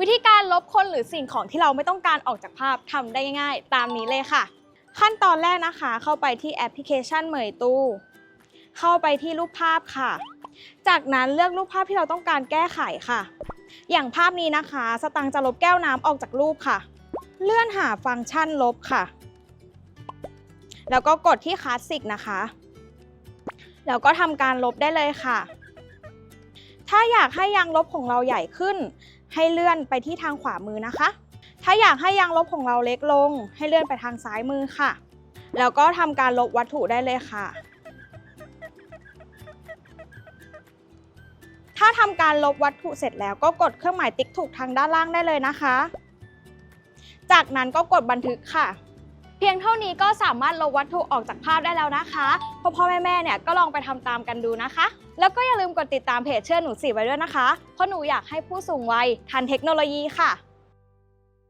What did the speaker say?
วิธีการลบคนหรือสิ่งของที่เราไม่ต้องการออกจากภาพทำได้ง่ายๆ ตามนี้เลยค่ะ ขั้นตอนแรกนะคะ เข้าไปที่แอปพลิเคชันเหมยตู้ เข้าไปที่รูปภาพค่ะ จากนั้นเลือกรูปภาพที่เราต้องการแก้ไขค่ะ อย่างภาพนี้นะคะ สตังจะลบแก้วน้ำออกจากรูปค่ะ เลื่อนหาฟังก์ชันลบค่ะ แล้วก็กดที่คลาสสิกนะคะ แล้วก็ทำการลบได้เลยค่ะ ถ้าอยากให้ยางลบของเราใหญ่ขึ้น ให้เลื่อนไปที่ทางขวามือนะคะ ถ้าอยากให้ยางลบของเราเล็กลง ให้เลื่อนไปทางซ้ายมือค่ะ แล้วก็ทำการลบวัตถุได้เลยค่ะ ถ้าทำการลบวัตถุเสร็จแล้วก็กดเครื่องหมายติ๊กถูกทางด้านล่างได้เลยนะคะ จากนั้นก็กดบันทึกค่ะ เพียงเท่านี้ก็สามารถลบวัตถุออกจากภาพได้แล้วนะคะพ่อพ่อแม่แม่เนี่ยก็ลองไปทำตามกันดูนะคะ แล้วก็อย่าลืมกดติดตามเพจเชื่อหนูสีไว้ด้วยนะคะ เพราะหนูอยากให้ผู้สูงวัยทันเทคโนโลยีค่ะ